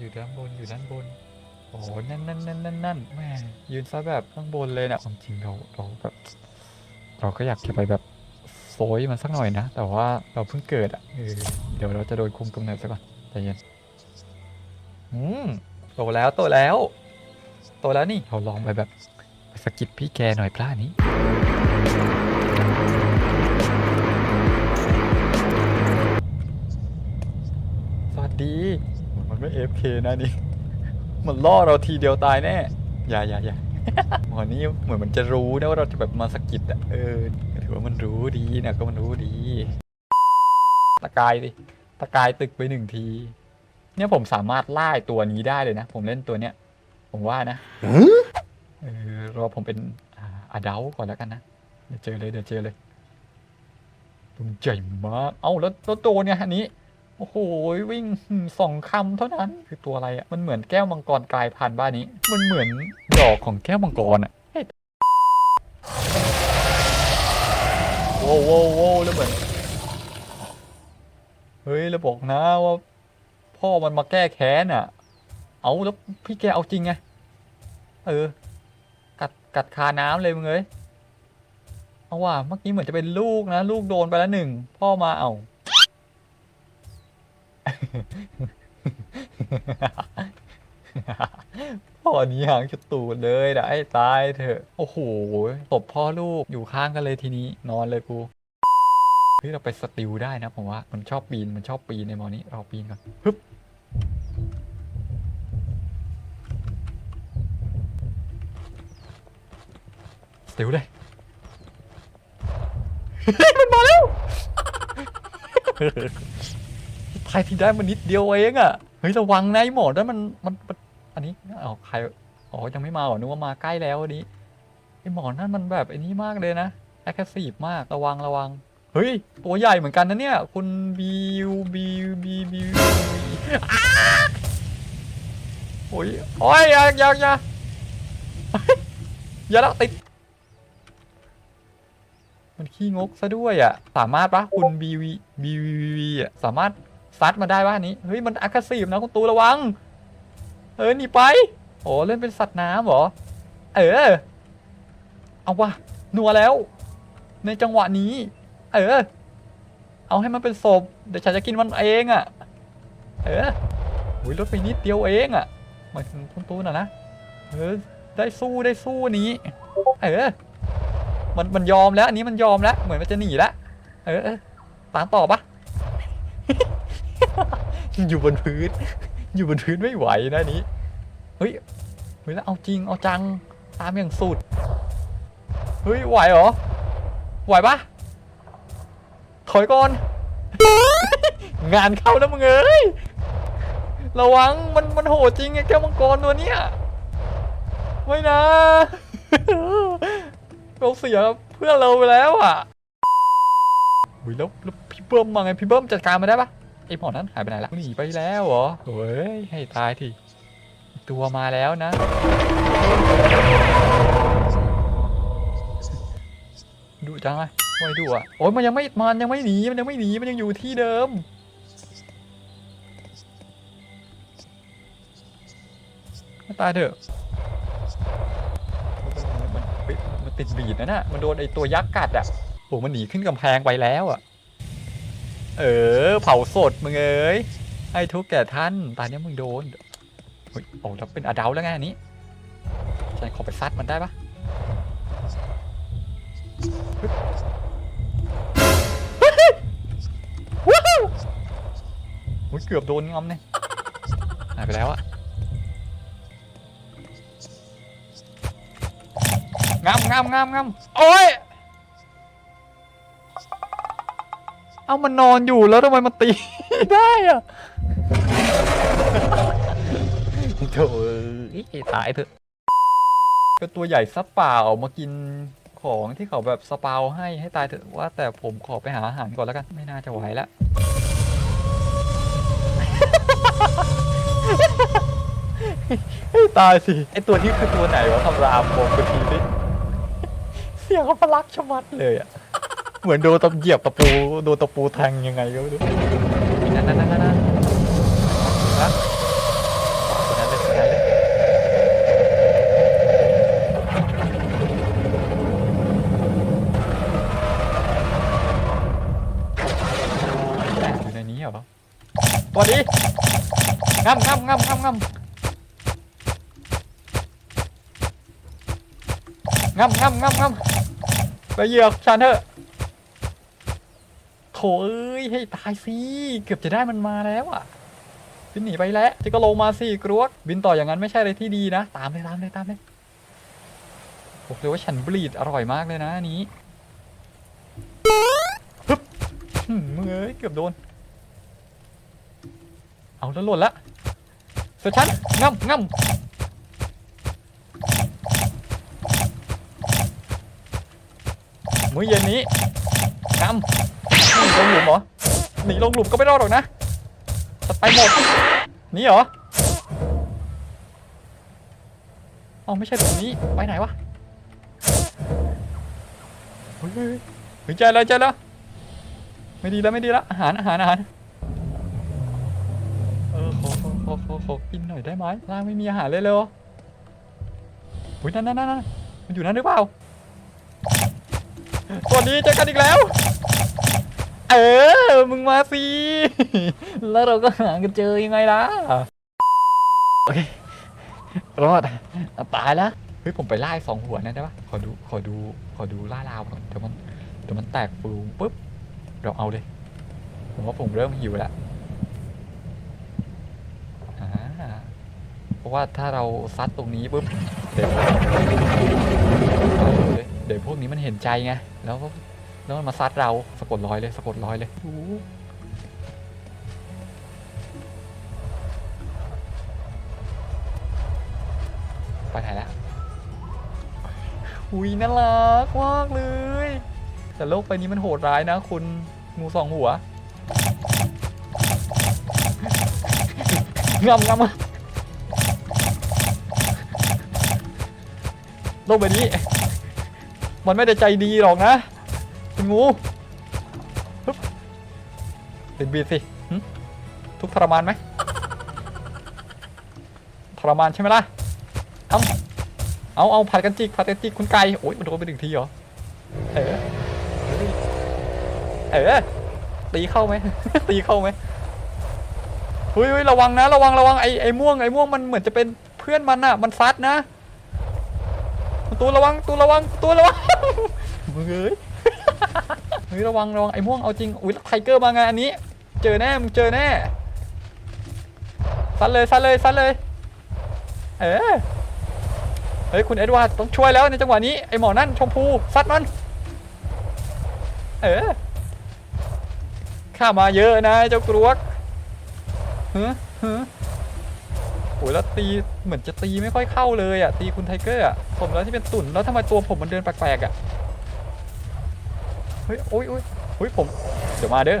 อยู่ด้านบนอยู่ด้านบน โอ้โหนั่นนั่นนั่นนั่นนั่นแม่ยืนซะแบบข้างบนเลยนะความจริงเราเราแบบเราก็อยากจะไปแบบโซยมันสักหน่อยนะ แต่ว่าเราเพิ่งเกิดอะเดี๋ยวเราจะโดนคุมกำเนิดซะก่อนใจเย็นอืมโตแล้วโตแล้ว โตแล้วนี่เราลองไปแบบไปสะกิดพี่แกหน่อยพลานี้สวัสดี มันไม่ FK นะนี่มันล่อเราทีเดียวตายแน่ อย่าอย่าอย่าหมอนี่เหมือนมันจะรู้นะว่าเราจะแบบมาสะกิดอะเออถือว่ามันรู้ดีนะก็มันรู้ดี ตะกายดิตะกายตึกไปหนึ่งที เนี่ยผมสามารถไล่ตัวนี้ได้เลยนะ ผมเล่นตัวเนี้ย ผมว่านะเออรอผมเป็นอาดัลก่อนแล้วกันนะเดี๋ยวเจอเลยเดี๋ยวเจอเลยตัวใหญ่มาก เอ้าแล้วแล้วตัวเนี่ยอันนี้ โอ้โหวิ่งสองคำเท่านั้น คือตัวอะไรอะ่ะ มันเหมือนแก้วมังกรกลายพันธุ์บ้านนี้ มันเหมือนดอกของแก้วมังกรอะ่ะเฮ้ยโว้วโว้วโว้วแล้วเหมือนเฮ้ยแล้วบอกนะว่า พ่อมันมาแก้แค้นอะ เอาแล้วพี่แกเอาจริงไง เออ กัดกัดคาน้ำเลยมึงเอ้ยเอาว่ะเมื่อกี้เหมือนจะเป็นลูกนะ ลูกโดนไปแล้วหนึ่งพ่อมาเอา พ่อนี้หางจุดตูดเลยนะไอ้ตายเถอะ โอ้โหตบพ่อลูกอยู่ข้างกันเลยทีนี้ นอนเลยกูเฮ้ยเราไปสติลได้นะผมว่า มันชอบปีน มันชอบปีนในมอนี้ เราปีนก่อนฮึบสติลเลยมันมาแล้ว ทายที่ได้มันนิดเดียวเองอะเฮ้ยระวังนะไอ้หมอนั่นมันมันมันอันนี้อ๋อใครอ๋อยังไม่มาเหรอนึกว่ามาใกล้แล้วอันนี้ไอ้หมอนั่นมันแบบไอ้นี้มากเลยนะแอคทีฟมากระวังระวังเฮ้ยตัวใหญ่เหมือนกันนะเนี่ย คุณบิวบิวบิวบิวอ้าโอ้ยโอ้ยอย่าอย่าอย่าอย่าแล้วติดมันขี้งกซะด้วยอะ สามารถปะคุณบีวีบีวีอะ สามารถ ซัดมาได้ปะอันนี้ เฮ้ย มันอักซีฟนะคุณตูระวัง เออหนีไป โอ้เล่นเป็นสัตว์น้ำเหรอ เออ เอาวะนัวแล้ว ในจังหวะนี้ เออ เอาให้มันเป็นศพ เดี๋ยวฉันจะกินมันเองอะ เออโอ้ยลดไปนิดเดียวเองอะหมายถึงคุณตูน่ะนะ เออ ได้สู้ได้สู้นี้ เออ มันมันยอมแล้ว อันนี้มันยอมแล้ว เหมือนมันจะหนีแล้ว เออเออตามต่อปะ อยู่บนพื้น อยู่บนพื้นไม่ไหวนะนี้ เฮ้ยเฮ้ยแล้วเอาจริงเอาจัง ตามอย่างสุด เฮ้ยไหวเหรอ ไหวปะถอยก่อน งานเข้าแล้วมึงเอ้ย ระวังมันมันโหดจริงไอ้แก้วมังกรตัวเนี้ยไม่นะเราเสียเพื่อนเราไปแล้วอะอุ้ยแล้วแล้วพี่เบิ้มมาไงพี่เบิ้มจัดการมาได้ปะ ไอหมอนั้นหายไปไหนละหนีไปแล้วเหรอโอ้ยให้ตายทีอีกตัวมาแล้วนะ ดูจังไงไม่ดูอะโอ้ยมันยังไม่มันยังไม่หนีมันยังไม่หนีมันยังอยู่ที่เดิมตายเถอะมันเฮ้ยมันติดบีดนะน่ะมันโดนไอตัวยักษ์กัดอะโอ้มันหนีขึ้นกำแพงไปแล้วอะ เออ เผาสดมึงเอ้ยให้ทุกแก่ท่านตอนนี้มึงโดนเฮ้ยโอ้แล้วเป็นอดัลแล้วไงอันนี้ฉันขอไปซัดมันได้ปะฮึบว้าวโอ้ยเกือบโดนงอมเนี่ยหายไปแล้วอะงามงามงามงามโอ้ย เอามันนอนอยู่แล้วทำไมมันตี ได้อะโถ่เอ้ยตายเถอะก็ตัวใหญ่ซับเปล่ามากินของที่เขาแบบสปาวให้ให้ตายเถอะว่า แต่ผมขอไปหาอาหารก่อนแล้วกัน ไม่น่าจะไหวแล้วให้ตายสิไอตัวที่คือตัวไหนวะคำรามบอกกูทีดิเสียงเขาพลักชะมัดเลยอะ เหมือนโดนตะเหยียบตะปูโดนตะปูแทงยังไงก็ไม่รู้นั่นนั่นนั่นนั่นคนนั้อยู่ในนี้เหรอสวัสดีงับงับงับงับงับงับงับงับงับไปเหยียบฉันเถอะ ถเอ้ยให้ตายสิเกือบจะได้มันมาแล้วอะบินหนีไปแล้วจะก็ลงมาสิกรวกบินต่ออย่างนั้นไม่ใช่อะไรที่ดีนะ ตามเลยตามเลยตามเลยบอกเลยว่าฉันบลีดอร่อยมากเลยนะอันนี้ฮึบหืมมึงเอ้ยเกือบโดน เอาแล้วหล่นละเสือฉันง่ำง่ำมื้อเย็นนี้ง่ำ หนีลงหลุมเหรอ หนีลงหลุมก็ไม่รอดหรอกนะจะไปหมด นี่เหรอเอาไม่ใช่ตรงนี้ ไปไหนวะ เฮ้ยเฮ้ยใจแล้วใจแล้ว ไม่ดีแล้วไม่ดีแล้วอาหารอาหารอาหาร เออขอขอขอขอขอกินหน่อยได้ไหมล่างไม่มีอาหารเลยเลยเหรออุ้ยนั่นนั่นนั่นนั่นมันอยู่นั่นหรือเปล่าสวัสดีเจอกันอีกแล้ว เออ มึงมาสิ แล้วเราก็หากันเจอยังไงล่ะ โอเค รอดอะตายแล้ว เฮ้ย ผมไปล่าสองหัวนั่นได้ปะขอดู ขอดู ขอดูล่าลาวก่อนเดี๋ยวมัน เดี๋ยวมันแตกฟูงปุ๊บ เราเอาเลย ผมว่าผมเริ่มหิวแล้วอ่าเพราะว่าถ้าเราซัดตรงนี้ปุ๊บ เดี๋ยวเดี๋ยวพวกนี้มันเห็นใจไง แล้ว แล้วมันมาซัดเราสะกดรอยเลยสะกดรอยเลยโอ้โหไปไหนแล้วอุ้ยน่ารักมากเลย แต่โลกใบนี้มันโหดร้ายนะ คุณงูสองหัวงำงำโลกใบนี้ มันไม่ได้ใจดีหรอกนะ คุณงูฮึบติดบีดสิทุกทรมานไหมทรมานใช่ไหมล่ะ เอาเอาเอาผัดกันจิกผัดกันจิกคุณไก่โอ้ยมันโดนไปหนึ่งทีเหรอ เออ เออ ตีเข้าไหม ตีเข้าไหมเฮ้ยเฮระวังนะ ระวังระวังไอ้ไอ้ม่วงไอ้ม่วงมันเหมือนจะเป็นเพื่อนมันอะมันซัดนะ ตัวระวังตัวระวังตัวระวังมึงเอ้ย เฮ้ยระวังระวังไอ้ม่วงเอาจริงอุ้ยไทเกอร์มาไงอันนี้ เจอแน่มึงเจอแน่ซัดเลยซัดเลยซัดเลย เออเฮ้ยคุณเอ็ดวาร์ดต้องช่วยแล้วในจังหวะนี้ไอ้หมอนั่นชมพูซัดมัน เออข้ามาเยอะนะเจ้ากรวกฮะฮะโอ้ยแล้วตีเหมือนจะตีไม่ค่อยเข้าเลยอะตีคุณไทเกอร์อะผมแล้วที่เป็นตุ่นแล้วทำไมตัวผมมันเดินแปลกๆอะ ฮ้ยโอ้ยโอ้ยเฮ้ยผม เดี๋ยวมาเด้อ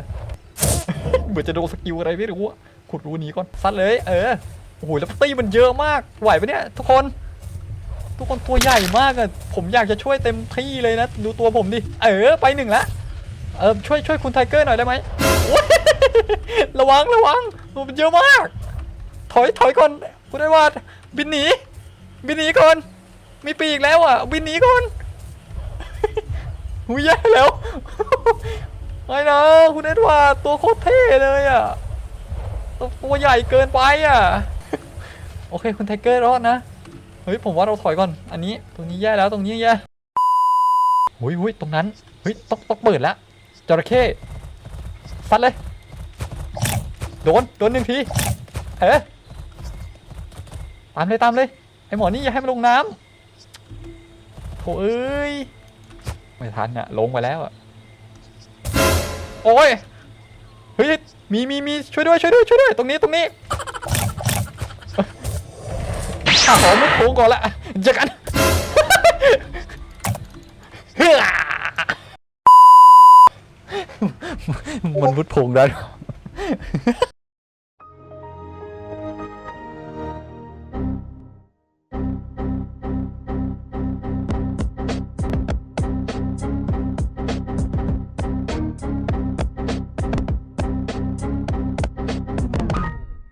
เหมือนจะโดนสกิลอะไรไม่รู้อะขุดรูหนี้ก่อนซัดเลย เออโอ้โหแล้วตีมันเยอะมากไหวปะเนี่ยทุกคน ทุกคนตัวใหญ่มากอะผมอยากจะช่วยเต็มที่เลยนะ ดูตัวผมดิเออไปหนึ่งละเออช่วยช่วยคุณไทเกอร์หน่อยได้ไหมโอ๊ยระวังระวังตัวมันเยอะมาก ถอยถอยก่อนคุณไอวาดบินหนีบินหนีก่อนมีปีกแล้วอะบินหนีก่อน หุยแย่แล้วไอ้นะคุณเอ็ดวาร์ดตัวโคตรเท่เลยอะตัวตัวใหญ่เกินไปอะ โอเคคุณไทเกอร์รอดนะ เฮ้ยผมว่าเราถอยก่อน อันนี้ตรงนี้แย่แล้วตรงนี้แย่หุยหุยตรงนั้น เฮ้ยต้องต้องเปิดแล้วจระเข้ซัดเลย โดน โดนหนึ่งที เอ๊ะตามเลยตามเลย ไอหมอนี่อย่าให้มันลงน้ำโถเอ้ย ไม่ทันอะลงไปแล้วอะโอ้ยเฮ้ยมีมีมีช่วยด้วยช่วยด้วยช่วยด้วยตรงนี้ตรงนี้ข้าขอมุดโค้งก่อนละเจอกันเฮ้ยมันมุดโพงได้